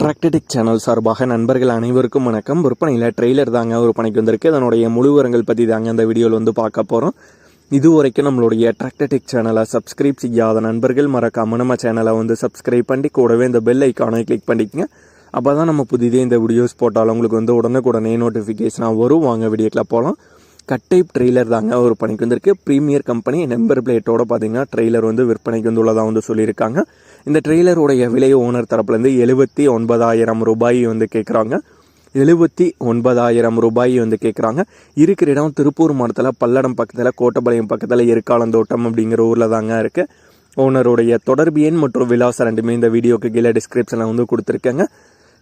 டிராக்டடிக் channel சார்பாக நண்பர்கள் அனைவருக்கும் வணக்கம். விற்பனையில் ட்ரெய்லர் தாங்க விற்பனைக்கு வந்திருக்கு. அதனுடைய முழுவரங்கள் பற்றி தாங்க அந்த வீடியோவில் வந்து பார்க்க போகிறோம் இது வரைக்கும் நம்மளுடைய டிராக்டடிக் சேனலை சப்ஸ்கிரைப் செய்யாத நண்பர்கள் மறக்காம நம்ம சேனலை வந்து சப்ஸ்கிரைப் பண்ணி கூடவே இந்த பெல் ஐக்கானை கிளிக் பண்ணிக்கங்க. அப்போ தான் நம்ம புதிதே இந்த வீடியோஸ் போட்டாலும் உங்களுக்கு வந்து உடனுக்குடனே நோட்டிஃபிகேஷனாக வரும். வாங்க வீடியோக்கில் போகலாம் கட்டைப் ட்ரெய்லர் தாங்க ஒரு பணிக்கு வந்திருக்கு. ப்ரீமியர் கம்பெனி நம்பர் பிளேட்டோட பார்த்தீங்கன்னா ட்ரெய்லர் வந்து விற்பனைக்கு வந்து உள்ளதாக வந்து சொல்லியிருக்காங்க. இந்த ட்ரெய்லருடைய விலை ஓனர் தரப்புலேருந்து எழுபத்தி ஒன்பதாயிரம் ரூபாய் வந்து கேட்குறாங்க. எழுபத்தி ஒன்பதாயிரம் ரூபாய் வந்து கேட்குறாங்க. இருக்கிற இடம் திருப்பூர் மாவட்டத்தில் பல்லடம் பக்கத்தில் கோட்டப்பாளையம் பக்கத்தில் எருக்காலந்தோட்டம் அப்படிங்கிற ஊரில் தாங்க இருக்குது ஓனருடைய தொடர்பு எண் மற்றும் விலாசம் ரெண்டுமே இந்த வீடியோக்கு கீழே டிஸ்கிரிப்ஷனில் வந்து கொடுத்துருக்கேங்க.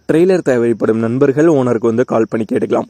ட்ரெய்லர் தேவைப்படும் நண்பர்கள் ஓனருக்கு வந்து கால் பண்ணி கேட்டுக்கலாம்.